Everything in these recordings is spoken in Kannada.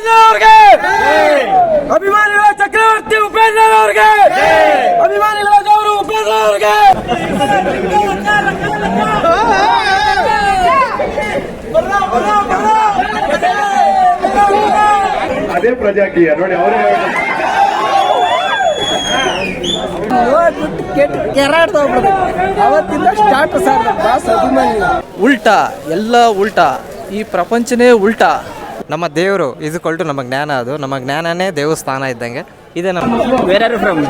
ಉಪೇಂದ್ರ ಅವ್ರಿಗೆ ಅಭಿಮಾನಿಗಳ ಚಕ್ರವರ್ತಿ ಉಪೇಂದ್ರ ಅವ್ರಿಗೆ ಅಭಿಮಾನಿಗಳ ಗೌರವ ಉಪೇಂದ್ರ ಅವ್ರಿಗೆ. ಅದೇ ಪ್ರಜಾಕೀಯ ನೋಡಿ ಅವರೇ ಅವತ್ತಿಂದ ಸ್ಟಾರ್ಟ್ ಉಲ್ಟಾ ಎಲ್ಲ ಉಲ್ಟಾ. ಈ ಪ್ರಪಂಚನೇ ಉಲ್ಟಾ. ನಮ್ಮ ದೇವರು ಇದುಕೊಳ್ಟು ನಮ್ಮ ಜ್ಞಾನ ಅದು. ನಮ್ಮ ಜ್ಞಾನನೇ ದೇವಸ್ಥಾನ ಇದ್ದಂಗೆ. ಇದೆ ನಮ್ಮ ವೇರ್ ಆರ್ ಫ್ರಮ್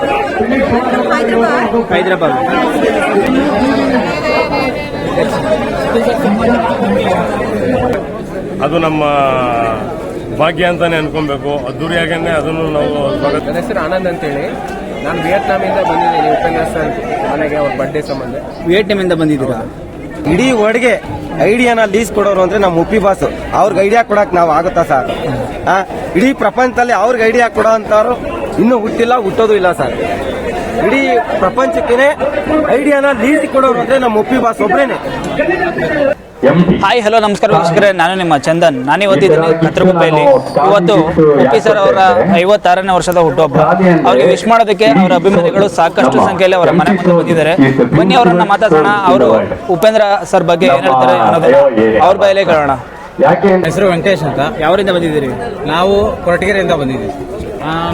ಹೈದರಾಬಾದ್. ಅದು ನಮ್ಮ ಭಾಗ್ಯ ಅಂತಾನೆ ಅನ್ಕೊಬೇಕು. ಅದ್ದೂರಿಯಾಗೇನೆ ಅದನ್ನು ನಾವು ಸ್ವಾಗತ ನನ್ನ ಹೆಸರು ಆನಂದ್ ಅಂತೇಳಿ. ನಾನು ವಿಯೆಟ್ನಾಮಿಂದ ಬಂದಿದ್ದೀನಿ ಉಪೇಂದ್ರ ಸರ್ ಮನೆಗೆ ಅವ್ರ ಬರ್ಡೇ ಸಂಬಂಧ. ವಿಯೆಟ್ನಾಮಿಂದ ಬಂದಿದ್ದೀರಾ? ಇಡೀ ಒಡೆಗೆ ಐಡಿಯಾನ ಲೀಸ್ ಕೊಡೋರು ಅಂದ್ರೆ ನಮ್ಮ ಉಪ್ಪಿ ಬಾಸ್. ಅವ್ರಿಗೆ ಐಡಿಯಾ ಕೊಡಕ್ ನಾವು ಆಗುತ್ತಾ ಸರ್? ಇಡೀ ಪ್ರಪಂಚದಲ್ಲಿ ಅವ್ರಿಗೆ ಐಡಿಯಾ ಕೊಡೋ ಅಂತವ್ರು ಇನ್ನೂ ಹುಟ್ಟಿಲ್ಲ, ಹುಟ್ಟೋದು ಇಲ್ಲ ಸರ್. ಇಡೀ ಪ್ರಪಂಚಕ್ಕೆ ಐಡಿಯಾನ ಲೀಸ್ ಕೊಡೋರು ಅಂದ್ರೆ ನಮ್ಮ ಉಪ್ಪಿ ಬಾಸ್ ಒಬ್ರೇನೆ. ಹಾಯ್ ಹಲೋ ನಮಸ್ಕಾರ ವೀಕ್ಷಕರೇ. ನಾನು ನಿಮ್ಮ ಚಂದನ್. ನಾನು ಇವತ್ತಿದ್ದೀನಿ ಕತ್ರಗುಪ್ಪೆಯಲ್ಲಿ ಇವತ್ತು ಉಪ್ಪಿ ಸರ್ ಅವರ ಐವತ್ತಾರನೇ ವರ್ಷದ ಹುಟ್ಟುಹಬ್ಬ. ಅವ್ರಿಗೆ ವಿಶ್ ಮಾಡೋದಕ್ಕೆ ಅವರ ಅಭಿಮಾನಿಗಳು ಸಾಕಷ್ಟು ಸಂಖ್ಯೆಯಲ್ಲಿ ಅವರ ಮನೆ ಮುಂದೆ ಬಂದಿದ್ದಾರೆ. ಬನ್ನಿ ಅವರನ್ನ ಮಾತಾಡೋಣ ಅವರು ಉಪೇಂದ್ರ ಸರ್ ಬಗ್ಗೆ ಏನ್ ಹೇಳ್ತಾರೆ ಅನ್ನೋದನ್ನ ಅವ್ರ ಬಯಲೇ ಕೇಳೋಣ. ಹೆಸರು ವೆಂಕಟೇಶ್ ಅಂತ. ಯಾವರಿಂದ ಬಂದಿದ್ದೀರಿ? ನಾವು ಕೊರಟಗೆರೆಯಿಂದ ಬಂದಿದ್ದೀವಿ.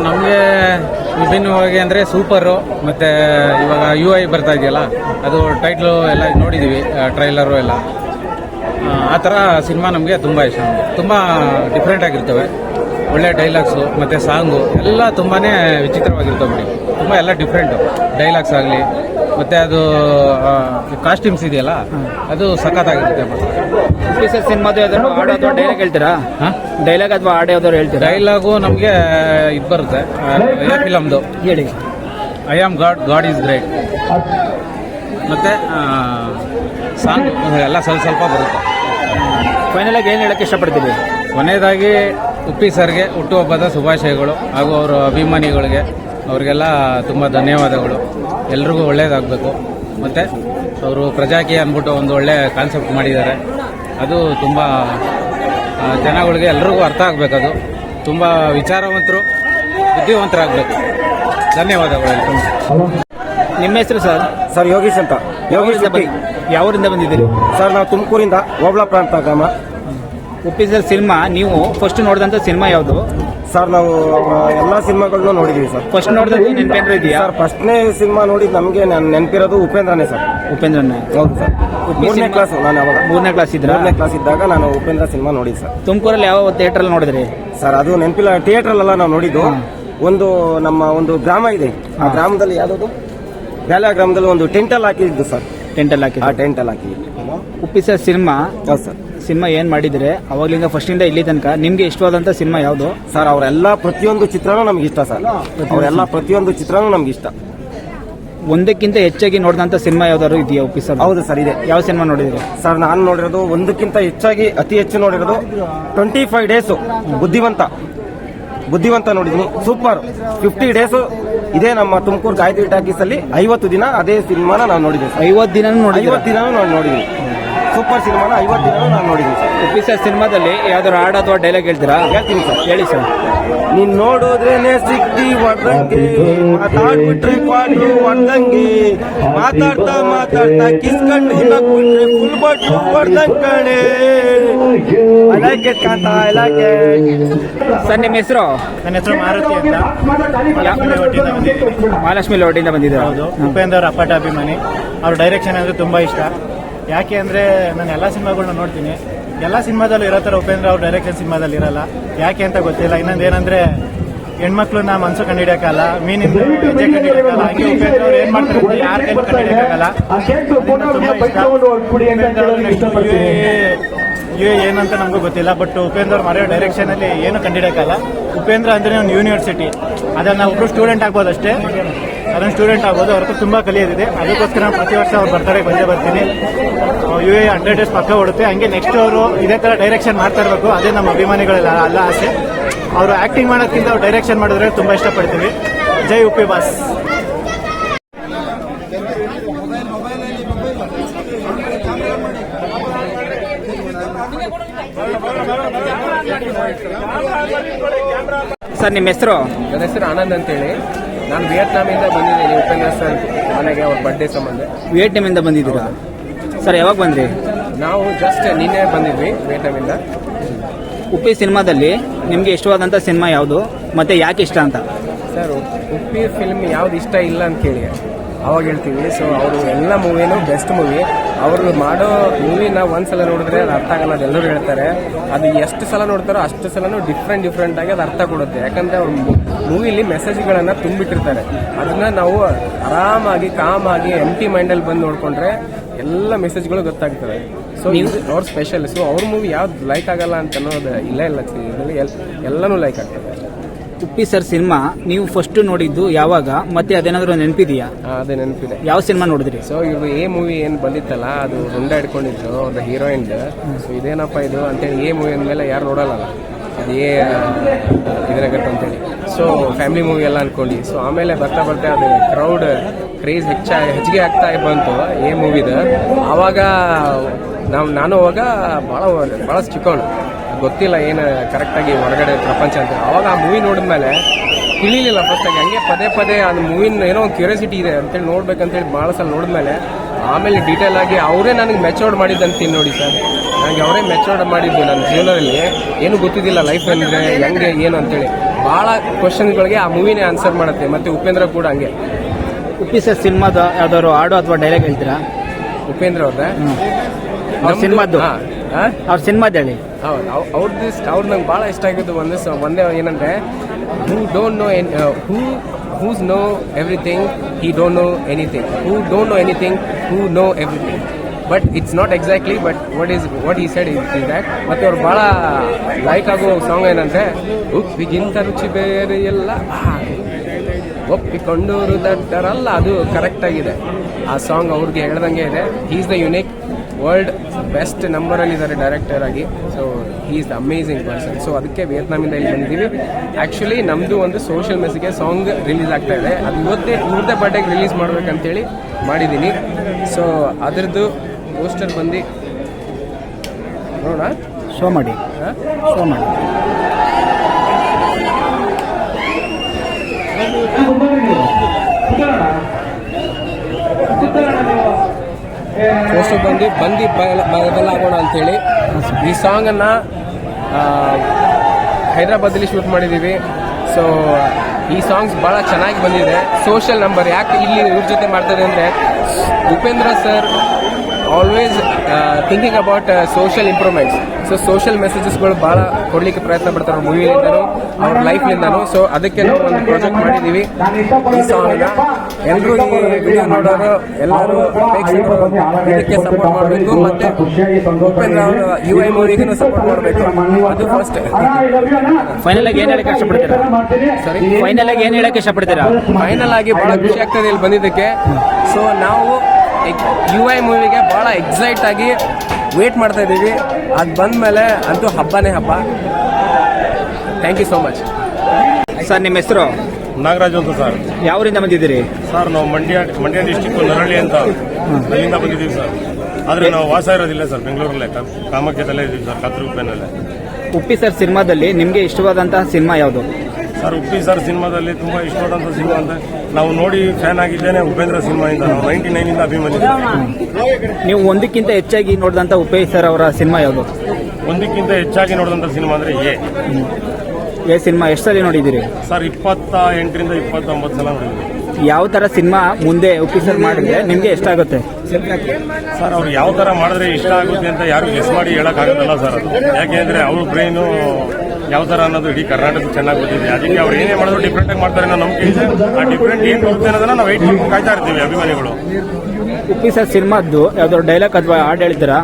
ನಮಗೆ ವಿಭಿನ್ನವಾಗಿ ಅಂದರೆ ಸೂಪರು. ಮತ್ತು ಇವಾಗ ಯು ಐ ಬರ್ತಾ ಇದೆಯಲ್ಲ ಅದು ಟೈಟ್ಲು ಎಲ್ಲ ನೋಡಿದ್ದೀವಿ ಟ್ರೈಲರು ಎಲ್ಲ. ಆ, ಥರ ಸಿನಿಮಾ ನಮಗೆ ತುಂಬ ಇಷ್ಟ. ತುಂಬ ಡಿಫ್ರೆಂಟ್ ಆಗಿರ್ತವೆ. ಒಳ್ಳೆ ಡೈಲಾಗ್ಸು ಮತ್ತು ಸಾಂಗು ಎಲ್ಲ ತುಂಬಾ ವಿಚಿತ್ರವಾಗಿರ್ತವೆ ಬಿಡಿ. ತುಂಬ ಎಲ್ಲ ಡಿಫ್ರೆಂಟು ಡೈಲಾಗ್ಸ್ ಆಗಲಿ ಮತ್ತು ಅದು ಕಾಸ್ಟ್ಯೂಮ್ಸ್ ಇದೆಯಲ್ಲ ಅದು ಸಖತ್ತಾಗಿರುತ್ತೆ. ಉಪ್ಪಿ ಸರ್ ಸಿನಿಮಾದ ಯಾವ್ದಾದ್ರು ಹಾಡು ಅಥವಾ ಡೈಲಾಗ್ ಹೇಳ್ತೀರಾ? ಡೈಲಾಗ್ ಅಥವಾ ಹಾಡು ಯಾವ್ದಾದ್ರು ಹೇಳ್ತೀರಾ? ಡೈಲಾಗು ನಮಗೆ ಇದು ಬರುತ್ತೆ. ಫಿಲಮ್ದು. ಹೇಳಿ. I am god god is great ಮತ್ತು ಸಾಂಗ್ ಎಲ್ಲ ಸ್ವಲ್ಪ ಸ್ವಲ್ಪ ಬರುತ್ತೆ. ಫೈನಲ್ ಆಗಿ ಏನ್ ಹೇಳಕ್ ಇಷ್ಟಪಡ್ತೀರಿ? ಕೊನೆಯದಾಗಿ ಉಪ್ಪಿ ಸರ್ಗೆ ಹುಟ್ಟುಹಬ್ಬದ ಶುಭಾಶಯಗಳು ಹಾಗೂ ಅವರ ಅಭಿಮಾನಿಗಳಿಗೆ ಅವರಿಗೆಲ್ಲ ತುಂಬ ಧನ್ಯವಾದಗಳು. ಎಲ್ರಿಗೂ ಒಳ್ಳೆಯದಾಗಬೇಕು ಮತ್ತು ಅವರು ಪ್ರಜಾಕೀಯ ಅಂದ್ಬಿಟ್ಟು ಒಂದು ಒಳ್ಳೆ ಕಾನ್ಸೆಪ್ಟ್ ಮಾಡಿದ್ದಾರೆ. ಅದು ತುಂಬ ಜನಗಳಿಗೆ ಎಲ್ರಿಗೂ ಅರ್ಥ ಆಗಬೇಕು ಅದು ತುಂಬ ವಿಚಾರವಂತರು ಬುದ್ಧಿವಂತರಾಗಬೇಕು. ಧನ್ಯವಾದಗಳು ನಿಮ್ಮ ಹೆಸರು ಸರ್? ಸರ್ ಯೋಗೀಶ್ ಅಂತ. ಯೋಗೀಶ್. ಬಂದ್- ಯಾವೂರಿಂದ ಬಂದಿದ್ದೀರಿ? ಸರ್ ನಾವು ತುಮಕೂರಿಂದ ಓಬಳ ಪ್ರಾಂತ ಗ್ರಾಮ. Uppi sir cinema. ನೀವು ಫಸ್ಟ್ ನೋಡಿದಂಥ ಸಿನಿಮಾ ಯಾವುದು? ಸರ್ ನಾವು ಎಲ್ಲ ಎಲ್ಲಾ ನೋಡಿದ್ದೀವಿ ಸರ್. ಫಸ್ಟ್ ನೋಡಿದ್ರೆ ನೆನಪೇಂದ್ರ ಇದೆಯಾ? ಸರ್ ಫಸ್ಟ್ನೇ ಸಿನಿಮಾ ನೋಡಿ ನಮಗೆ ನೆನಪಿರೋದು ಉಪೇಂದ್ರನೇ ಸರ್. ಉಪೇಂದ್ರನೇ. ಹೌದು ಸರ್. ಮೂರನೇ ಕ್ಲಾಸ್ ನಾನು ಅವಾಗ ಮೂರನೇ ಕ್ಲಾಸ್ ಇದ್ದ ಮೂರನೇ ಕ್ಲಾಸ್ ಇದ್ದಾಗ ನಾನು ಉಪೇಂದ್ರ ಸಿನಿಮಾ ನೋಡಿದ್ದೆ ಸರ್. ತುಮಕೂರಲ್ಲಿ ಯಾವ ಥಿಯೇಟ್ರಲ್ಲಿ ನೋಡಿದ್ರಿ? ಸರ್ ಅದು ನೆನಪಿಲ್ಲ. ಥಿಯೇಟ್ರಲ್ಲೆಲ್ಲ ನಾವು ನೋಡಿದ್ದು. ಒಂದು ನಮ್ಮ ಒಂದು ಗ್ರಾಮ ಇದೆ. ಆ ಗ್ರಾಮದಲ್ಲಿ ಯಾವುದು ಬ್ಯಾಲ ಗ್ರಾಮದಲ್ಲಿ ಒಂದು ಟೆಂಟಲ್ಲಿ ಹಾಕಿದ್ದು ಸರ್. ಟೆಂಟ್ ಅಲ್ಲಿ ಹಾಕಿ ಆ ಟೆಂಟ್ ಅಲ್ಲಿ ಹಾಕಿ ಉಪ್ಪಿ ಸರ್ ಸಿನಿಮಾ? ಹೌದು ಸರ್. ಸಿನಿಮಾ ಏನ್ ಮಾಡಿದ್ರೆ? ಅವಾಗ್ಲಿಂದ ಫಸ್ಟ್ ಇಂದ ಇಲ್ಲಿ ತನಕ? ನಿಮ್ಗೆ ಇಷ್ಟವಾದಂತ ಸಿನಿಮಾ ಯಾವುದು? ಸರ್ ಅವರೆಲ್ಲ ಪ್ರತಿಯೊಂದು ಚಿತ್ರನೂ ನಮ್ಗೆ ಇಷ್ಟ ಸರ್. ಅವರೆಲ್ಲ ಪ್ರತಿಯೊಂದು ಚಿತ್ರನೂ ನಮ್ಗೆ ಇಷ್ಟ. ಒಂದಕ್ಕಿಂತ ಹೆಚ್ಚಾಗಿ ನೋಡಿದಂತ ಸಿನಿಮಾ ಯಾವ್ದಾದ್ರು ಇದೆಯಾ ಉಪ್ಪಿ ಸರ್? ಹೌದು ಸರ್ ಇದೆ. ಯಾವ ಸಿನಿಮಾ ನೋಡಿದ್ರಿ? ಸರ್ ನಾನು ನೋಡಿರೋದು ಒಂದಕ್ಕಿಂತ ಹೆಚ್ಚಾಗಿ ಅತಿ ಹೆಚ್ಚು ನೋಡಿರೋದು ಟ್ವೆಂಟಿ ಫೈವ್ ಡೇಸು ಬುದ್ಧಿವಂತ. ಬುದ್ಧಿವಂತ ನೋಡಿದ್ದೀನಿ ಸೂಪರ್. ಫಿಫ್ಟಿ ಡೇಸು ಇದೇ ನಮ್ಮ ತುಮಕೂರು ಗಾಯತ್ರಿ ಟಾಕೀಸ್ ಅಲ್ಲಿ ಐವತ್ತು ದಿನ ಅದೇ ಸಿನಿಮಾನ ನಾವು ನೋಡಿದ್ದೀವಿ ಐವತ್ತು ಐವತ್ ದಿನ ಐವತ್ತು ದಿನ ನಾನು ನೋಡಿದ್ದೀನಿ. ಸೂಪರ್ ಸಿನಿಮಾನ ಐವತ್ತು ದಿನ ನಾನು ನೋಡಿದ್ದೀನಿ ಸರ್. ಉಪ್ಪಿ ಸರ್ ಸಿನಿಮಾದಲ್ಲಿ ಯಾವ್ದಾದ್ರು ಹಾಡು ಅಥವಾ ಡೈಲಾಗ್ ಹೇಳ್ತೀರಾ? ಹೇಳ್ತೀನಿ ಸರ್. ಹೇಳಿ ಸರ್. ನೀನ್ ನೋಡೋದ್ರೇನೆ ಸಿಕ್ತಿ ಹೊಡ್ದಂಗೆ ಮಾತಾಡ್ಬಿಟ್ರಿ ಕ್ವಾಟ್ರು ಹೊಡ್ದಂಗೆ ಮಾತಾಡ್ತಾ ಮಾತಾಡ್ತಾ ಕಿಸ್ಕೊಂಡು ನಕ್ಬಿಟ್ರೆ ಫುಲ್ ಬಟ್ಟು ಒಡ್ದಂಗ್ ಕಣೆ. It ಕಾಂತ ಇಲಾಖೆ ಸರ್ ನಿಮ್ಮ ಹೆಸರು? ನನ್ನ ಹೆಸರು ಮಾರುತಿ ಅಂತ. ಮಹಾಲಕ್ಷ್ಮಿ ಒಟ್ಟಿಂದ ಬಂದಿದ್ದೀನಿ. ಮಹಾಲಕ್ಷ್ಮಿ ಲೋಟಿಂದ ಬಂದಿದ್ದೀರಾ? ಹೌದು. ಉಪೇಂದ್ರ ಅವ್ರ ಅಪ್ಪಟ ಅಭಿಮಾನಿ. ಅವ್ರ ಡೈರೆಕ್ಷನ್ ಅಂದ್ರೆ ತುಂಬಾ ಇಷ್ಟ. ಯಾಕೆ ಅಂದ್ರೆ ನಾನು ಎಲ್ಲ ಸಿನಿಮಾಗಳನ್ನ ನೋಡ್ತೀನಿ. ಎಲ್ಲ ಸಿನಿಮಾದಲ್ಲೂ ಇರೋ ಥರ ಉಪೇಂದ್ರ ಅವ್ರ ಡೈರೆಕ್ಷನ್ ಸಿನಿಮಾದಲ್ಲಿ ಇರಲ್ಲ. ಯಾಕೆ ಅಂತ ಗೊತ್ತಿಲ್ಲ. ಇನ್ನೊಂದು ಏನಂದ್ರೆ ನಾ ಮನ್ಸು ಕಂಡಿಡಿಯಕ್ಕಾಗಲ್ಲ ಮೀನಿಂದ ಹೆಜ್ಜೆ ಕಂಡಿಡಿಯಕ್ಕಾಗಲ್ಲ ಹಂಗೆ ಉಪೇಂದ್ರ ಅವ್ರು ಏನ್ ಮಾಡ್ತಾರೆ ಅಂತ ಯಾರ ಕಂಡಿಡಿಯಕ್ಕಾಗಲ್ಲ ಯು ಏನಂತ ನಮಗೂ ಗೊತ್ತಿಲ್ಲ ಬಟ್ ಉಪೇಂದ್ರ ಅವ್ರು ಮರೆಯೋ ಡೈರೆಕ್ಷನ್ ಅಲ್ಲಿ ಏನು ಕಂಡಿಡಿಯಕ್ಕಾಗಲ್ಲ ಉಪೇಂದ್ರ ಅಂದ್ರೆ ಒಂದು ಯೂನಿವರ್ಸಿಟಿ ಅದನ್ನ ನಾವು ಒಬ್ರು ಸ್ಟೂಡೆಂಟ್ ಆಗ್ಬೋದು ಅಷ್ಟೇ ಅದೊಂದು ಸ್ಟೂಡೆಂಟ್ ಆಗ್ಬೋದು ಅವ್ರ ತುಂಬ ತುಂಬಾ ಕಲಿಯೋದಿದೆ. ಅದಕ್ಕೋಸ್ಕರ ನಾನು ಪ್ರತಿ ವರ್ಷ ಅವ್ರು ಬರ್ತಾರೆ ಬಂದೇ ಬರ್ತೀನಿ. ಯು ಎ ಹಂಡ್ರೆಡ್ ಡೇಸ್ ಪಕ್ಕ ಓಡುತ್ತೆ. ಹಂಗೆ ನೆಕ್ಸ್ಟ್ ಅವರು ಇದೇ ಥರ ಡೈರೆಕ್ಷನ್ ಮಾಡ್ತಾ ಇರಬೇಕು. ಅದೇ ನಮ್ಮ ಅಭಿಮಾನಿಗಳೆಲ್ಲ ಅಲ್ಲ ಆಸೆ. ಅವರು ಆ್ಯಕ್ಟಿಂಗ್ ಮಾಡೋದಕ್ಕಿಂತ ಅವ್ರು ಡೈರೆಕ್ಷನ್ ಮಾಡಿದ್ರೆ ತುಂಬ ಇಷ್ಟಪಡ್ತೀವಿ. ಜೈ ಉಪಿ ಬಾಸ್. ಸರ್ ನಿಮ್ಮ ಹೆಸರು? ನನ್ನ ಹೆಸರು ಆನಂದ್ ಅಂತೇಳಿ. ನಾನು ವಿಯೆಟ್ನಾಮಿಂದ ಬಂದಿದ್ದೀನಿ ಉಪೇಂದ್ರ ಸರ್ ಮನೆಗೆ ಅವ್ರ ಬರ್ಡೇ ಸಂಬಂಧ. ವಿಯೆಟ್ನಾಮಿಂದ ಬಂದಿದ್ದೀರಾ? ಸರ್ ಯಾವಾಗ ಬಂದ್ರಿ? ನಾವು ಜಸ್ಟ್ ನಿನ್ನೆ ಬಂದಿದ್ವಿ ವಿಯೆಟ್ನಾಮಿಂದ. ಉಪ್ಪಿ ಸಿನಿಮಾದಲ್ಲಿ ನಿಮಗೆ ಇಷ್ಟವಾದಂಥ ಸಿನಿಮಾ ಯಾವುದು? ಮತ್ತೆ ಯಾಕೆ ಇಷ್ಟ ಅಂತ? ಸರ್ ಉಪ್ಪಿ ಫಿಲ್ಮ್ ಯಾವ್ದು ಇಷ್ಟ ಇಲ್ಲ ಅಂತ ಕೇಳಿ ಅವಾಗ ಹೇಳ್ತೀವಿ. ಸೊ ಅವರು ಎಲ್ಲ ಮೂವಿನೂ ಬೆಸ್ಟ್ ಮೂವಿ ಅವರು ಮಾಡೋ ಮೂವಿನ ಒಂದ್ಸಲ ನೋಡಿದ್ರೆ ಅದು ಅರ್ಥ ಆಗಲ್ಲ ಅದೆಲ್ಲರೂ ಎಲ್ಲರೂ ಹೇಳ್ತಾರೆ. ಅದು ಎಷ್ಟು ಸಲ ನೋಡ್ತಾರೋ ಅಷ್ಟು ಸಲನೂ ಡಿಫ್ರೆಂಟ್ ಡಿಫ್ರೆಂಟ್ ಆಗಿ ಅದು ಅರ್ಥ ಕೊಡುತ್ತೆ. ಯಾಕಂದ್ರೆ ಅವ್ರ ಮೂವಿಲಿ ಮೆಸೇಜ್ಗಳನ್ನು ತುಂಬಿಟ್ಟಿರ್ತಾರೆ. ಅದನ್ನ ನಾವು ಆರಾಮಾಗಿ ಕಾಮಾಗಿ ಎಂ ಟಿ ಮೈಂಡಲ್ಲಿ ಬಂದು ನೋಡಿಕೊಂಡ್ರೆ ಎಲ್ಲ ಮೆಸೇಜ್ಗಳು ಗೊತ್ತಾಗ್ತವೆ. ಸೊ ಅವ್ರ ಸ್ಪೆಷಲ್ ಸೊ ಅವ್ರ ಮೂವಿ ಯಾವ್ದು ಲೈಕ್ ಆಗಲ್ಲ ಅಂತ ಅನ್ನೋದು ಇಲ್ಲ ಇಲ್ಲ. ಇದರಲ್ಲಿ ಎಲ್- ಎಲ್ಲನೂ ಲೈಕ್ ಆಗ್ತದೆ. ಉಪ್ಪಿ ಸರ್ ಸಿನಿಮಾ ನೀವು ಫಸ್ಟ್ ನೋಡಿದ್ದು ಯಾವಾಗ? ಮತ್ತೆ ಅದೇನಾದರೂ ನೆನಪಿದೆಯಾ? ಆ, ಅದೇ ನೆನಪಿದೆ. ಯಾವ ಸಿನಿಮಾ ನೋಡಿದ್ರಿ? ಸೊ ಇವ್ರು ಎ ಮೂವಿ ಏನು ಬಂದಿತ್ತಲ್ಲ ಅದು ಗುಂಡ ಹಿಡ್ಕೊಂಡಿದ್ರು ಅವ್ರ ಹೀರೋಯಿನ್ ಸೊ ಇದೇನಪ್ಪ ಇದು ಅಂತೇಳಿ ಎ ಮೂವಿ ಅಂದಮೇಲೆ ಯಾರು ನೋಡಲ್ಲ ಅದೇ ಏ ಇದ್ರಾಗತ್ತೆ ಅಂತೇಳಿ. ಸೊ ಫ್ಯಾಮಿಲಿ ಮೂವಿ ಎಲ್ಲ ಅನ್ಕೊಂಡು ಸೊ ಆಮೇಲೆ ಬರ್ತಾ ಬರ್ತಾ ಅದು ಕ್ರೌಡ್ ಕ್ರೇಜ್ ಹೆಚ್ಚ ಹೆಚ್ಚಿಗೆ ಆಗ್ತಾ ಬಂತು ಎ ಮೂವಿದ ಆವಾಗ ನಾವು ನಾನು ಅವಾಗ ಭಾಳ ಭಾಳ ಚಿಕ್ಕವನು ಗೊತ್ತಿಲ್ಲ ಏನು ಕರೆಕ್ಟಾಗಿ ಹೊರಗಡೆ ಪ್ರಪಂಚ ಅಂತ. ಅವಾಗ ಆ ಮೂವಿ ನೋಡಿದ್ಮೇಲೆ ತಿಳಿಲಿಲ್ಲ ಫಸ್ಟಾಗಿ ಹಂಗೆ ಪದೇ ಪದೇ ಅದು ಮೂವಿನ ಏನೋ ಒಂದು ಕ್ಯೂರಿಯಾಸಿಟಿ ಇದೆ ಅಂತೇಳಿ ನೋಡ್ಬೇಕಂತೇಳಿ ಭಾಳ ಸಲ ನೋಡಿದ್ಮೇಲೆ ಆಮೇಲೆ ಡೀಟೇಲ್ ಆಗಿ ಅವರೇ ನನಗೆ ಮೆಚೋರ್ಡ್ ಮಾಡಿದ್ದಂತೀನಿ ನೋಡಿ ಸರ್. ನನಗೆ ಅವರೇ ಮೆಚೋರ್ಡ್ ಮಾಡಿದ್ದು ನನ್ನ ಜೀವನದಲ್ಲಿ. ಏನು ಗೊತ್ತಿದ್ದಿಲ್ಲ ಲೈಫ್ ಅಂದರೆ ಹೆಂಗೆ ಏನು ಅಂತೇಳಿ. ಭಾಳ ಕ್ವಶನ್ಗಳಿಗೆ ಆ ಮೂವಿನೇ ಆನ್ಸರ್ ಮಾಡುತ್ತೆ. ಮತ್ತೆ ಉಪೇಂದ್ರ ಕೂಡ ಹಂಗೆ. ಉಪ್ಪಿ ಸರ್ ಸಿನಿಮಾದ ಯಾವ್ದಾದ್ರು ಹಾಡು ಅಥವಾ ಡೈಲಾಗ್ ಹೇಳ್ತೀರಾ? ಉಪೇಂದ್ರ ಅವ್ರದ್ದ? ಅವ್ರ ಸಿನಿಮಾದ್ದು? ಅವ್ರ ಸಿನಿಮಾದಲ್ಲಿ ಹೌದು ಅವ್ರದ್ದು ಅವ್ರು ನಂಗೆ ಭಾಳ ಇಷ್ಟ ಆಗಿದ್ದು ಒಂದು ಸ ಒಂದೇ ಏನಂದ್ರೆ who don't know N who who's know everything he don't know anything who don't know anything who know everything but it's not exactly but what is what ಈ ಸೈಡ್ ಇಸ್ ದ್ಯಾಟ್ ಮತ್ತು ಅವ್ರು ಭಾಳ ಲೈಕ್ ಆಗೋ ಸಾಂಗ್ ಏನಂದ್ರೆ ಉಪ್ಪಿಗಿಂತ ರುಚಿ ಬೇರೆ ಎಲ್ಲ ಆ, ಒಪ್ಪಿಕೊಂಡೂರು ದಟ್ಟರಲ್ಲ ಅದು ಕರೆಕ್ಟ್ ಆಗಿದೆ. ಆ ಸಾಂಗ್ ಅವ್ರಿಗೆ ಹೇಳ್ದಂಗೆ ಇದೆ. Is the unique world best ನಂಬರಲ್ಲಿ ಇದ್ದಾರೆ ಡೈರೆಕ್ಟರ್ ಆಗಿ. So he is the amazing person so ಅದಕ್ಕೆ ವಿಯತ್ನಾಮಿಂದ ಇಲ್ಲಿ ಬಂದಿದ್ದೀವಿ. ಆ್ಯಕ್ಚುಲಿ ನಮ್ಮದು ಒಂದು ಸೋಷಿಯಲ್ ಮೆಸೇಜ್ಗೆ ಸಾಂಗ್ ರಿಲೀಸ್ ಆಗ್ತಾ ಇದೆ. ಅದು ಇವತ್ತೇ ಇವ್ರದ್ದೇ ಬರ್ಡೇಗೆ ರಿಲೀಸ್ ಮಾಡ್ಬೇಕಂತೇಳಿ ಮಾಡಿದ್ದೀನಿ. ಸೊ ಅದರದ್ದು ಪೋಸ್ಟರ್ ಬಂದು ನೋಡೋಣ. ಶೋ ಮಾಡಿ ಹಾಂ? ಶೋ ಮಾಡಿ ಪೋಸ್ಟರ್ ಬಂದು ಬಂದು ಬದಲಾಗೋಣ ಅಂತೇಳಿ ಈ ಸಾಂಗನ್ನು ಹೈದ್ರಾಬಾದಲ್ಲಿ ಶೂಟ್ ಮಾಡಿದ್ದೀವಿ. ಸೊ ಈ ಸಾಂಗ್ಸ್ ಭಾಳ ಚೆನ್ನಾಗಿ ಬಂದಿದೆ. ಸೋಷಿಯಲ್ ನಂಬರ್ ಯಾಕೆ ಇಲ್ಲಿ ಇವ್ರ ಜೊತೆ ಮಾಡ್ತಾರೆ ಅಂದರೆ, Upendra sir always thinking about social improvements so social ಮೆಸೇಜಸ್ಗಳು ಭಾಳ ಕೊಡಲಿಕ್ಕೆ ಪ್ರಯತ್ನ ಪಡ್ತಾರೆ ಮೂವಿಲಿಂದನೂ ಅವ್ರ ಲೈಫ್ಲಿಂದನೂ ಸೊ ಅದಕ್ಕೆ ನಾವು ಒಂದು ಪ್ರಾಜೆಕ್ಟ್ ಮಾಡಿದ್ದೀವಿ ಈ ಸಾಂಗ್ನ ಎಲ್ಲರೂ ಈ ವಿಡಿಯೋ ನೋಡೋರು ಎಲ್ಲರೂ ಇದಕ್ಕೆ ಸಪೋರ್ಟ್ ಮಾಡಬೇಕು. ಮತ್ತೆ ಉಪೇಂದ್ರ ಅವರ ಯು ಐ ಮೂವಿಗೂ ಸಪೋರ್ಟ್ ಮಾಡಬೇಕು. ಅದು ಫಸ್ಟ್ ಫೈನಲ್ ಆಗಿ ಏನು ಹೇಳಕ್ಕೆ ಇಷ್ಟಪಡ್ತೀರಾ? ಸರಿ ಫೈನಲ್ ಆಗಿ ಏನು ಹೇಳಕ್ಕೆ ಇಷ್ಟಪಡ್ತೀರಾ? ಫೈನಲ್ ಆಗಿ ಭಾಳ ಖುಷಿ ಆಗ್ತದೆ ಇಲ್ಲಿ ಬಂದಿದ್ದಕ್ಕೆ. ಸೊ ನಾವು ಯು ಐ ಮೂವಿಗೆ ಬಹಳ ಎಕ್ಸೈಟ್ ಆಗಿ ವೇಟ್ ಮಾಡ್ತಾ ಇದ್ದೀವಿ. ಅದು ಬಂದಮೇಲೆ ಅಂತೂ ಹಬ್ಬನೇ ಹಬ್ಬ. Thank you so much sir ನಿಮ್ಮ ಹೆಸರು? ನಾಗರಾಜ್ ಅಂತ ಸರ್. ಯಾವರಿಂದ ಬಂದಿದ್ದೀರಿ? ಸರ್ ನಾವು ಮಂಡ್ಯ ಮಂಡ್ಯ ಡಿಸ್ಟಿಕ್ ನರಳ್ಳಿ ಅಂತ ಅಲ್ಲಿಂದ ಬಂದಿದ್ದೀವಿ ಸರ್. ಆದರೆ ನಾವು ವಾಸ ಇರೋದಿಲ್ಲ ಸರ್ ಬೆಂಗಳೂರಲ್ಲೇ. ಕಾಮಾಖ್ಯದಲ್ಲೇ ಇದ್ದೀವಿ ಸರ್ ಕತ್ರಗುಪ್ಪೆನಲ್ಲೇ. ಉಪ್ಪಿ ಸರ್ ಸಿನಿಮಾದಲ್ಲಿ ನಿಮಗೆ ಇಷ್ಟವಾದಂತಹ ಸಿನಿಮಾ ಯಾವುದು? ಸರ್ ಉಪ್ಪಿ ಸರ್ ಸಿನಿಮಾದಲ್ಲಿ ತುಂಬಾ ಇಷ್ಟವಾದಂಥ ಸಿನಿಮಾ ಅಂತ ನಾವು ನೋಡಿ ಫ್ಯಾನ್ ಆಗಿದ್ದೇನೆ ಉಪೇಂದ್ರ ಸಿನಿಮಾಯಿಂದ. ನಾವು ನೈಂಟಿ ನೈನಿಂದ ಅಭಿಮಾನಿ ನೀವು ಒಂದಕ್ಕಿಂತ ಹೆಚ್ಚಾಗಿ ನೋಡಿದಂಥ ಉಪೇಶ್ ಸರ್ ಅವರ ಸಿನಿಮಾ ಯಾವುದು? ಒಂದಕ್ಕಿಂತ ಹೆಚ್ಚಾಗಿ ನೋಡಿದಂಥ ಸಿನಿಮಾ ಅಂದರೆ ಎ. ಏ ಸಿನಿಮಾ ಎಷ್ಟು ಸಲ ನೋಡಿದ್ದೀರಿ? ಸರ್ ಇಪ್ಪತ್ತ ಎಂಟರಿಂದ ಇಪ್ಪತ್ತೊಂಬತ್ತು ಸಲ ನೋಡಿದ್ದೀವಿ ಯಾವ ಥರ ಸಿನಿಮಾ ಮುಂದೆ ಉಪ್ಪಿ ಸರ್ ಮಾಡಿದ್ರೆ ನಿಮಗೆ ಎಷ್ಟ ಆಗುತ್ತೆ? ಸರ್ ಅವ್ರು ಯಾವ ತರ ಮಾಡಿದ್ರೆ ಇಷ್ಟ ಆಗುತ್ತೆ ಅಂತ ಯಾರು ಗೆಸ್ ಮಾಡಿ ಹೇಳಕ್ಕಾಗಲ್ಲ ಸರ್ ಅದು. ಯಾಕೆಂದ್ರೆ ಅವ್ರ ಬ್ರೈನು ಯಾವ ತರ ಅನ್ನೋದು ಇಡೀ ಕರ್ನಾಟಕ ಚೆನ್ನಾಗಿ ಗೊತ್ತಿದೆ. ಅದಕ್ಕೆ ಅವ್ರು ಏನೇ ಮಾಡಿದ್ರು ಡಿಫ್ರೆಂಟ್ ಆಗಿ ಮಾಡ್ತಾರೆ ಅನ್ನೋ ನಂಬಿಕೆ ಇದೆ. ಆ ಡಿಫ್ರೆಂಟ್ ಏನು ಬರುತ್ತೆ ಅನ್ನೋದನ್ನ ನಾವು ವೆಯ್ಟ್ ಮಾಡ್ಕೊಂಡು ಕಾಯ್ತಾ ಇರ್ತೀವಿ ಅಭಿಮಾನಿಗಳು. ಉಪ್ಪಿ ಸರ್ ಸಿನಿಮಾದ್ದು ಯಾವ್ದಾದ್ರು ಡೈಲಾಗ್ ಅಥವಾ ಹಾಡು ಹೇಳ್ತೀರಾ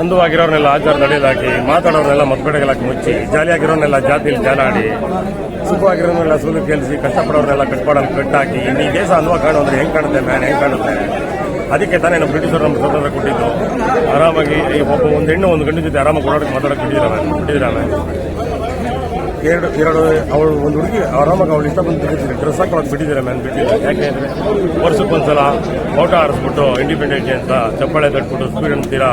ಅಂದವಾಗಿರೋರ್ನೆಲ್ಲ ಆಚಾರ ನಡೆಯಲಾಕಿ ಮಾತಾಡೋರ್ನೆಲ್ಲ ಮತ್ಕಡೆಗಳಾಕಿ ಮುಚ್ಚಿ ಜಾಲಿಯಾಗಿರೋರ್ನೆಲ್ಲ ಜಾತಿಲಿ ಜಾಲಾಡಿ ಸುಖವಾಗಿರೋರ್ನೆಲ್ಲ ಸುಲು ಕೇಳಿಸಿ ಕಷ್ಟಪಡೋರ್ನೆಲ್ಲ ಕಟ್ಪಾಡಲ್ಲಿ ಕಟ್ಟಾಕಿ ಈ ದೇಶ ಅಂದವಾಗಿ ಕಾಣು ಅಂದ್ರೆ ಹೆಂಗ್ ಕಾಣುತ್ತೆ ಮ್ಯಾನ್ ಹೆಂಗ್ ಕಾಣುತ್ತೆ? ಅದಕ್ಕೆ ತಾನೇ ನಮ್ಮ ಬ್ರಿಟಿಷರು ನಮ್ಮ ಸ್ವತಂತ್ರ ಕೊಟ್ಟಿದ್ದು. ಆರಾಮಾಗಿ ಈ ಒಬ್ಬ ಒಂದು ಹೆಣ್ಣು ಒಂದು ಗಂಡು ಜೊತೆ ಆರಾಮಾಗಿ ಓಡಾಡಕ್ಕೆ ಮಾತಾಡಕ್ಕೆ ಬಿಟ್ಟಿದ್ದಾವೆ ಬಿಟ್ಟಿದ್ದಾರೆ ಮ್ಯಾನ್ ಎರಡು ಎರಡು, ಅವಳು ಒಂದು ಹುಡುಗಿ, ಆರಾಮಾಗಿ ಅವಳು ಇಷ್ಟ ಬಂದು ಬಿಟ್ಟಿದ್ದಾರೆ ಡ್ರೆಸ್ ಹಾಕೊಳ್ಳೋಕೆ ಬಿಟ್ಟಿದ್ದಾರೆ ಮ್ಯಾನ್ ಬಿಟ್ಟಿದ್ದಾರೆ. ಯಾಕೆಂದ್ರೆ ವರ್ಷಕ್ಕೊಂದ್ಸಲ ಓಟ ಆರಿಸ್ಬಿಟ್ಟು ಇಂಡಿಪೆಂಡೆಂಟ್ ಡೇ ಅಂತ ಚಪ್ಪಾಳೆ ತಟ್ಬಿಟ್ಟು ಸ್ಪೀಡ್ ಅಂತೀರಾ,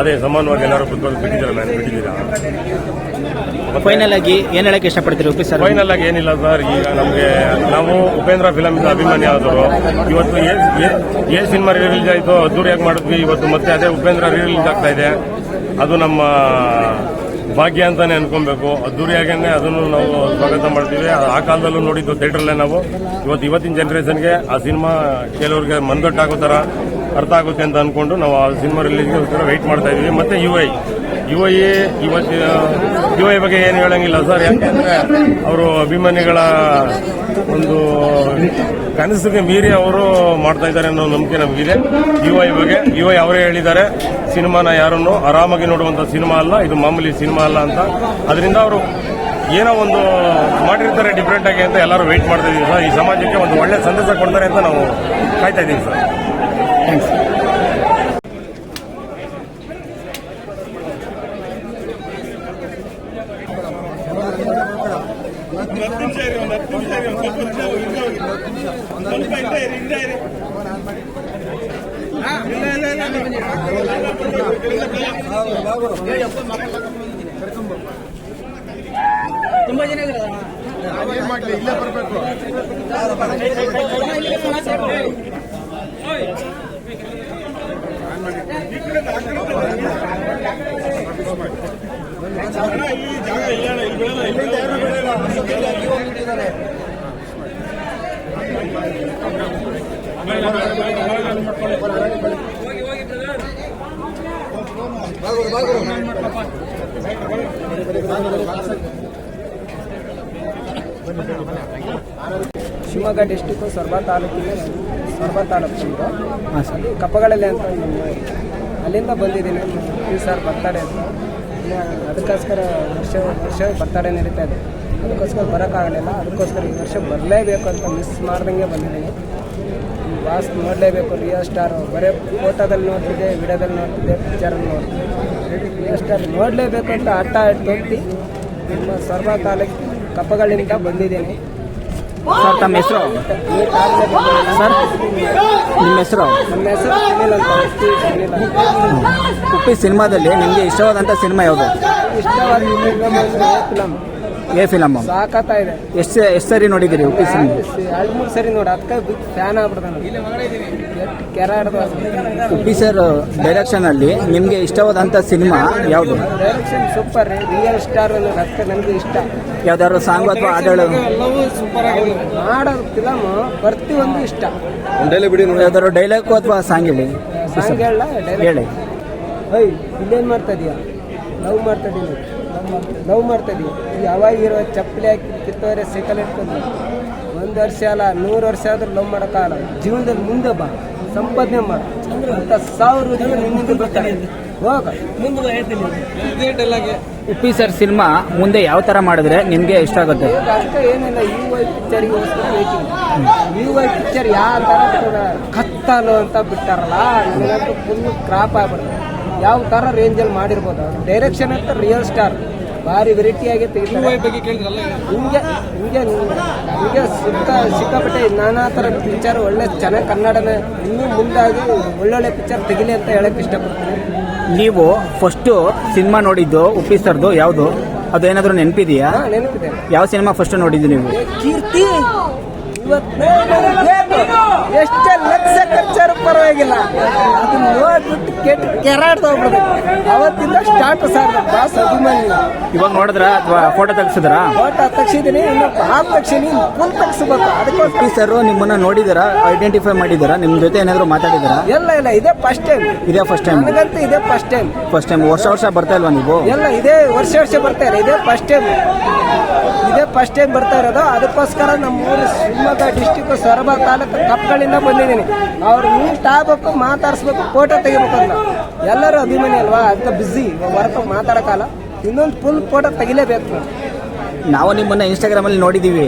ಅದೇ ಸಮಾನವಾಗಿ ಎಲ್ಲರೂ ಕುತ್ಕೊಂಡು ಬಿಟ್ಟಿದ್ದೀರಾ ಮ್ಯಾನ್ ಬಿಟ್ಟಿದ್ದೀರಾ? ಫೈನಲ್ ಆಗಿ ಏನ್ ಹೇಳಕ್ಕೆ ಇಷ್ಟಪಡ್ತೀರಿ ಉಪಿ ಸರ್? ಫೈನಲ್ ಆಗಿ ಏನಿಲ್ಲ ಸರ್ ಈಗ ನಮಗೆ ನಾವು ಉಪೇಂದ್ರ ಫಿಲಮ್ ಅಭಿಮಾನಿ ಆದರು ಇವತ್ತು ಏ ಸಿನಿಮಾ ರಿಲೀಸ್ ಆಯಿತು ಅದ್ದೂರಿಯಾಗಿ ಮಾಡಿದ್ವಿ. ಇವತ್ತು ಮತ್ತೆ ಅದೇ ಉಪೇಂದ್ರ ರಿಲೀಸ್ ಆಗ್ತಾ ಇದೆ. ಅದು ನಮ್ಮ ಭಾಗ್ಯ ಅಂತಾನೆ ಅನ್ಕೊಬೇಕು. ಅದ್ದೂರಿಯಾಗೇನೆ ಅದನ್ನು ನಾವು ಸ್ವಾಗತ ಮಾಡ್ತೀವಿ. ಆ ಕಾಲದಲ್ಲೂ ನೋಡಿದ್ದು ಥಿಯೇಟ್ರಲ್ಲೇ ನಾವು. ಇವತ್ತು ಇವತ್ತಿನ ಜನರೇಷನ್ಗೆ ಆ ಸಿನಿಮಾ ಕೆಲವ್ರಿಗೆ ಮನದಟ್ಟಾಗೋ ಥರ ಅರ್ಥ ಆಗುತ್ತೆ ಅಂತ ಅಂದ್ಕೊಂಡು ನಾವು ಆ ಸಿನಿಮಾ ಒಂಥರ ವೆಯ್ಟ್ ಮಾಡ್ತಾ ಇದ್ದೀವಿ ಮತ್ತೆ ಯು ಐ ಯುವ ಯು ಐ ಬಗ್ಗೆ ಏನು ಹೇಳಂಗಿಲ್ಲ ಸರ್. ಯಾಕೆಂದ್ರೆ ಅವರು ಅಭಿಮಾನಿಗಳ ಒಂದು ಕನಸಿಗೆ ಮೀರಿ ಅವರು ಮಾಡ್ತಾ ಇದ್ದಾರೆ ಅನ್ನೋ ನಂಬಿಕೆ ನಮಗಿದೆ. ಯು ಐ ಬಗ್ಗೆ ಯು ಐ ಅವರೇ ಹೇಳಿದ್ದಾರೆ, ಸಿನಿಮಾನ ಯಾರನ್ನು ಆರಾಮಾಗಿ ನೋಡುವಂತ ಸಿನಿಮಾ ಅಲ್ಲ, ಇದು ಮಾಮೂಲಿ ಸಿನಿಮಾ ಅಲ್ಲ ಅಂತ. ಅದರಿಂದ ಅವರು ಏನೋ ಒಂದು ಮಾಡಿರ್ತಾರೆ ಡಿಫ್ರೆಂಟ್ ಆಗಿ ಅಂತ ಎಲ್ಲರೂ ವೆಯ್ಟ್ ಮಾಡ್ತಾ ಇದೀವಿ ಸರ್. ಈ ಸಮಾಜಕ್ಕೆ ಒಂದು ಒಳ್ಳೆ ಸಂದೇಶ ಕೊಡ್ತಾರೆ ಅಂತ ನಾವು ಕಾಯ್ತಾ ಇದ್ದೀವಿ ಸರ್. ತುಂಬಾ ಜನ ಮಾಡ್ಲಿ ಇಲ್ಲ ಬರಬೇಕು ಜಾಗ ಇಲ್ಲ ಇಲ್ಲಿ ಶಿವಮೊಗ್ಗ ಡಿಸ್ಟಿಕ್ಕು ಸೊರಬ ತಾಲೂಕಿನ ಸೊರಬ ತಾಲೂಕಿಂದು ಅಲ್ಲಿ ಕಪ್ಪಗಳಲ್ಲಿ ಅಂತ. ಅಲ್ಲಿಂದ ಬಂದಿದ್ದೀನಿ. ಈ ಸರ್ ಬರ್ತಾರೆ ಅಂತ. ಅದಕ್ಕೋಸ್ಕರ ವರ್ಷ ವರ್ಷ ಬರ್ತಾರೆ ನಡೀತಾ ಇದೆ. ಅದಕ್ಕೋಸ್ಕರ ಬರೋಕ್ಕಾಗಲಿಲ್ಲ ಅದಕ್ಕೋಸ್ಕರ ಈ ವರ್ಷ ಬರಲೇಬೇಕು ಅಂತ ಮಿಸ್ ಮಾಡ್ದಂಗೆ ಬಂದಿದ್ದೀನಿ. ವಾಸ್ ನೋಡಲೇಬೇಕು. ರಿಯಲ್ ಸ್ಟಾರು ಬರೀ ಫೋಟೋದಲ್ಲಿ ನೋಡ್ತಿದ್ದೆ ವಿಡಿಯೋದಲ್ಲಿ ನೋಡ್ತಿದ್ದೆ ಪಿಕ್ಚರಲ್ಲಿ ನೋಡ್ತಿದ್ದೆ. ಸ್ಟಾರ್ ನೋಡಲೇಬೇಕು ಅಂತ ಆಟ ತೊಟ್ಟಿ ನಿಮ್ಮ ಸರ್ವ ತಾಲೂಕು ಕಪ್ಪಗಳಿಂದ ಬಂದಿದ್ದೀನಿ. ಸರ್ ತಮ್ಮ ಹೆಸರು. ಸರ್ ನಿಮ್ಮ ಹೆಸರು? ನಮ್ಮ ಹೆಸರು ಸುನಿಲ್ ಅಂತ. ಎಸ್ ಟಿ ಸುನಿಲ್ ಅಂತ. ಉಪ್ಪಿ ಸಿನಿಮಾದಲ್ಲಿ ನಿಮಗೆ ಇಷ್ಟವಾದಂಥ ಸಿನಿಮಾ ಯಾವುದು? ಇಷ್ಟವಾದ ಫಿಲಮ್ ಏ ಫಿಲಮ್ ಸಾಕತ್ತಾ ಇದೆ ಎಷ್ಟು ಎಷ್ಟು ಸರಿ ನೋಡಿದ್ದೀರಿ ಉಪ್ಪಿ ಸಿನಿಮಾ ಎರಡು ಮೂರು ಸರಿ ನೋಡಿ ಅದಕ್ಕೆ ಬಿಗ್ ಫ್ಯಾನ್ ಆಗ್ಬಿಡ್ತಾನೆ ಉಪ್ಪಿ ಸರ್ ಡೈರೆಕ್ಷನ್ ಅಲ್ಲಿ ನಿಮಗೆ ಇಷ್ಟವಾದಂಥ ಸಿನಿಮಾ ಯಾವುದು? ಡೈರೆಕ್ಷನ್ ಸೂಪರ್ ರಿಯಲ್ ಸ್ಟಾರ್ ಅನ್ನೋದು ಅದಕ್ಕೆ ನನಗೆ ಇಷ್ಟ. ಯಾವ್ದಾದ್ರು ಸಾಂಗ್ ಅಥವಾ ಆಡಳು ಎಲ್ಲವೂ ಸೂಪರ್ ಆಗಿದೆ ಮಾಡೋದು ಫಿಲಮ್ ಪ್ರತಿಯೊಂದು ಇಷ್ಟ. ಯಾವ್ದಾದ್ರು ಡೈಲಾಗ್ ಅಥವಾ ಸಾಂಗ್ ಹೇಳಿ. ಸಾಂಗ್ ಹೇಳ. ಹೇಳಿ. ಏಯ್ ಇಲ್ಲೇನು ಮಾಡ್ತಾ ಇದೀಯ? ಲವ್ ಮಾಡ್ತಾ ಇದೀನಿ. ಲವ್ ಮಾಡ್ತಾ ಯಾವಾಗ ಇರೋ ಚಪ್ಪಲಿ ಹಾಕಿ ಕಿತ್ತೋರೆ ಸೈಕಲ್ ಇಟ್ಕೊಂಡು ಒಂದು ವರ್ಷ ಅಲ್ಲ ನೂರು ವರ್ಷ ಆದರೂ ಲವ್ ಮಾಡೋಕ್ಕಾಗಲ್ಲ ಜೀವನದಲ್ಲಿ ಮುಂದೆ ಬಾ. ಸಂಪಾದನೆ ಮಾಡು. ಅಂತ ಸಾವಿರ ಜನ ನಿನ್ನಿಂದ ಬರ್ತಾರೆ ಹೋಗ. ಮುಂದೆ ಹೇಳ್ತೀನಿ. ಉಪ್ಪಿ ಸರ್ ಸಿನಿಮಾ ಮುಂದೆ ಯಾವ ಥರ ಮಾಡಿದ್ರೆ ನಿಮಗೆ ಇಷ್ಟ ಆಗುತ್ತೆ? ಅಷ್ಟೇ ಏನಿಲ್ಲ U I picture waiting U I picture ಯಾವ ಥರ ಕತ್ತಲು ಅಂತ ಬಿಟ್ಟಾರಲ್ಲ ನನಗಂತೂ ಫುಲ್ ಕ್ರಾಪ್ ಆಗ್ಬಿಡುತ್ತೆ. ಯಾವ ಥರ ರೇಂಜಲ್ಲಿ ಮಾಡಿರ್ಬೋದು. ಡೈರೆಕ್ಷನ್ ಅಂತ ರಿಯಲ್ ಸ್ಟಾರ್ ಭಾರಿ ವೆರೈಟಿಯಾಗಿ ತೆಗಿತಾರೆ. ಹಿಂಗೆ ಹಿಂಗೆ ಹಿಂಗೆ ಸಿಕ್ಕ ಸಿಕ್ಕಾಪಟ್ಟೆ ನಾನಾ ಥರ ಪಿಕ್ಚರ್ ಒಳ್ಳೆ ಚೆನ್ನಾಗಿ ಕನ್ನಡನ ಇನ್ನೂ ಮುಂದಾಗಿ ಒಳ್ಳೊಳ್ಳೆ ಪಿಕ್ಚರ್ ತೆಗಿಲಿ ಅಂತ ಹೇಳಕ್ ಇಷ್ಟಪಡ್ತೀನಿ. ನೀವು ಫಸ್ಟು ಸಿನಿಮಾ ನೋಡಿದ್ದು ಉಪ್ಪಿ ಸರ್ದು ಯಾವುದು? ಅದು ಏನಾದರೂ ನೆನಪಿದೆಯಾ? ನೆನಪಿದೆ. ಯಾವ ಸಿನಿಮಾ ಫಸ್ಟ್ ನೋಡಿದ್ದು ನೀವು? ಕೀರ್ತಿ! ಇವತ್ತು ಎಷ್ಟೇ ಲಕ್ಷ ಖರ್ಚಾರು ಪರವಾಗಿಲ್ಲ. ಅದನ್ನ ನೋಡ್ಬಿಟ್ಟು ಕೆಟ್ಟ ಕೆರಾಡ್ತಾ ಹೋಗ್ಬಿಡ್ಬೇಕು ಅವತ್ತಿಂದ ಸ್ಟಾರ್ಟ್ ಸರ್ ಬಾಸ್ ಅಭಿಮಾನಿ. ಇವಾಗ ನೋಡಿದ್ರ ಅಥವಾ ಫೋಟೋ ತೆಗ್ಸಿದ್ರಾ? ಫೋಟೋ ತಗ್ಸಿದ್ದೀನಿ ಇನ್ನು ಹಾಲು ತಗ್ಸಿನಿ ಫುಲ್ ತಗ್ಸ್ಬೇಕು. ಅದಕ್ಕೋಸ್ಕರ. ಸರ್ ನಿಮ್ಮನ್ನ ನೋಡಿದಾರಾ? ಐಡೆಂಟಿಫೈ ಮಾಡಿದಾರಾ? ನಿಮ್ಮ ಜೊತೆ ಏನಾದ್ರು ಮಾತಾಡಿದಾರಾ? ಎಲ್ಲ ಇಲ್ಲ ಇದೇ ಫಸ್ಟ್ ಟೈಮ್ ಇದೇ ಫಸ್ಟ್ ಟೈಮ್ ನನಗಂತೂ ಇದೇ ಫಸ್ಟ್ ಟೈಮ್ ಫಸ್ಟ್ ಟೈಮ್ ವರ್ಷ ವರ್ಷ ಬರ್ತಾ ಇಲ್ವಾ ನೀವು? ಎಲ್ಲ ಇದೇ ವರ್ಷ ವರ್ಷ ಬರ್ತಾ ಇಲ್ಲ ಇದೇ ಫಸ್ಟ್ ಟೈಮ್ ಇದೇ ಫಸ್ಟ್ ಟೈಮ್ ಬರ್ತಾ ಇರೋದು. ಅದಕ್ಕೋಸ್ಕರ ನಮ್ಮ ಊರು ಶಿವಮೊಗ್ಗ ಡಿಸ್ಟಿಕ್ ಸೊರಬ ತಾಲೂಕು ಕಪ್ಗಳಿಂದ ಬಂದಿದ್ದೀನಿ. ಅವ್ರು ಮೀಟ್ ಆಗ್ಬೇಕು ಮಾತಾಡಿಸ್ಬೇಕು ಫೋಟೋ ತೆಗಿಬೇಕು ಅಂತ. ಎಲ್ಲರೂ ಅಭಿಮಾನಿ ಅಲ್ವಾ? ಅಂತ ಬ್ಯುಸಿ ವರ್ಕ್ ಮಾತಾಡೋಕ್ಕಲ್ಲ ಇನ್ನೊಂದು ಫುಲ್ ಫೋಟೋ ತೆಗಿಲೇಬೇಕು. ನಾವು. ನಾವು ನಿಮ್ಮನ್ನ ಇನ್ಸ್ಟಾಗ್ರಾಮ್ ಅಲ್ಲಿ ನೋಡಿದೀವಿ.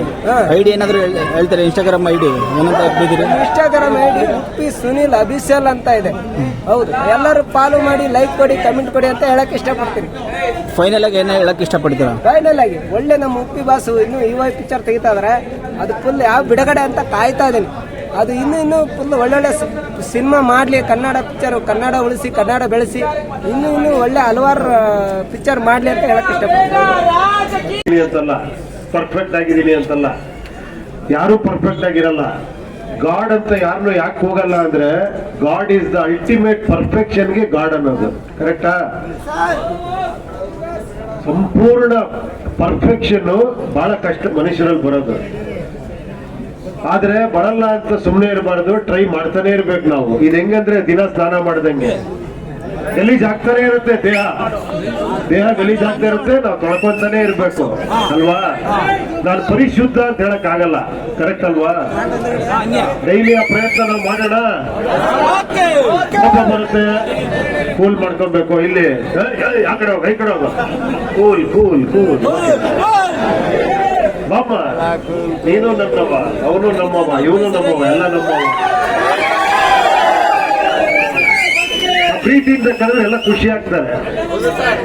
ಐಡಿ ಏನಾದ್ರು ಹೇಳ್ತಾರೆ Instagram ID Instagram I D Uppi Sunil Abhishal ಅಂತ ಇದೆ. ಹೌದು. ಎಲ್ಲರೂ ಫಾಲೋ ಮಾಡಿ ಲೈಕ್ ಕೊಡಿ ಕಮೆಂಟ್ ಕೊಡಿ ಅಂತ ಹೇಳಕ್ ಇಷ್ಟಪಡ್ತೀನಿ. ಫೈನಲ್ ಆಗಿ ಏನೋ ಹೇಳಕ್ ಇಷ್ಟಪಡ್ತೀರ? ಫೈನಲ್ ಆಗಿ ಒಳ್ಳೆ ನಮ್ಮ ಉಪ್ಪಿ ಬಾಸು ಇನ್ನು ಇವಾಗ ಪಿಕ್ಚರ್ ತೆಗಿತಾ ಇದ್ರೆ. ಅದು ಫುಲ್ ಯಾವ ಬಿಡುಗಡೆ ಅಂತ ಕಾಯ್ತಾ ಇದೀನಿ ಅದು ಇನ್ನೂ ಇನ್ನೂ ಫುಲ್ ಒಳ್ಳೊಳ್ಳೆ ಸಿನಿಮಾ ಮಾಡಲಿ, ಕನ್ನಡ ಪಿಕ್ಚರ್ ಕನ್ನಡ ಉಳಿಸಿ, ಕನ್ನಡ ಬೆಳೆಸಿ, ಇನ್ನೂ ಇನ್ನೂ ಒಳ್ಳೆ ಹಲವಾರು ಪಿಕ್ಚರ್ ಮಾಡಲಿ ಅಂತ ಹೇಳಕ್ ಇಷ್ಟಪಡ್ತೀನಿ. ಅಂತಲ್ಲ ಪರ್ಫೆಕ್ಟ್ ಆಗಿದ್ದೀನಿ ಅಂತಲ್ಲ. ಯಾರು ಪರ್ಫೆಕ್ಟ್ ಆಗಿರಲ್ಲ. ಗಾಡ್ ಅಂತ ಯಾರನ್ನು ಯಾಕೆ ಹೋಗಲ್ಲ ಅಂದ್ರೆ ಗಾಡ್ ಈಸ್ ದ ಅಲ್ಟಿಮೇಟ್ ಪರ್ಫೆಕ್ಷನ್ಗೆ ಗಾಡ್ ಅನ್ನೋದು. ಕರೆಕ್ಟಾ ಸಂಪೂರ್ಣ ಪರ್ಫೆಕ್ಷನ್ ಬಹಳ ಕಷ್ಟ ಮನುಷ್ಯರಲ್ಲಿ ಬರೋದು. ಆದ್ರೆ ಬರಲ್ಲ ಅಂತ ಸುಮ್ಮನೆ ಇರಬಾರ್ದು ಟ್ರೈ ಮಾಡ್ತಾನೆ ಇರ್ಬೇಕು ನಾವು. ಇದು ಹೆಂಗಂದ್ರೆ ದಿನ ಸ್ನಾನ ಮಾಡ್ದಂಗೆ. ಗಲೀಜ್ ಆಗ್ತಾನೆ ಇರುತ್ತೆ ದೇಹ. ದೇಹ ಗಲೀಜ್ ಆಗ್ತಾ ಇರುತ್ತೆ, ನಾವು ತೊಳ್ಕೊಂತಾನೆ ಇರ್ಬೇಕು. ಅಲ್ವಾ? ನಾನು ಪರಿಶುದ್ಧ ಅಂತ ಹೇಳಕ್ ಆಗಲ್ಲ. ಕರೆಕ್ಟ್ ಅಲ್ವಾ? ಡೈಲಿ ಆ ಪ್ರಯತ್ನ ನಾವು ಮಾಡೋಣ. ಬರುತ್ತೆ. ಕೂಲ್ ಮಾಡ್ಕೊಬೇಕು. ಇಲ್ಲಿ ಆ ಕಡೆ ಹೋಗ, ಈ ಕಡೆ ಹೋಗ. Cool cool cool. ಬಾಮ್ಮ ನೀನು ನನ್ನವ ಅವನು ನಮ್ಮವ ಇವನು ನಮ್ಮವ ಎಲ್ಲ ನಮ್ಮವ ಪ್ರೀತಿಯಿಂದ ಕರೆದ್ರೆ ಎಲ್ಲ ಖುಷಿ ಆಗ್ತಾರೆ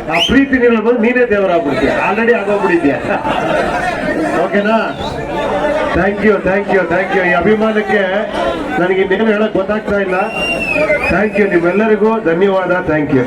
ಆ ಪ್ರೀತಿ ನೀನು ನೀನೇ ದೇವರಾಗ್ಬಿಡ್ತೀಯ. ಆಲ್ರೆಡಿ ಆಗೋಗ್ಬಿಟ್ಟಿದ್ಯಾ? ಓಕೆನಾ thank you thank you thank you ಈ ಅಭಿಮಾನಕ್ಕೆ ನನಗೆ ಇನ್ನೇನು ಹೇಳಕ್ ಗೊತ್ತಾಗ್ತಾ ಇಲ್ಲ. ಥ್ಯಾಂಕ್ ಯು ನಿಮ್ಮೆಲ್ಲರಿಗೂ. ಧನ್ಯವಾದ. Thank you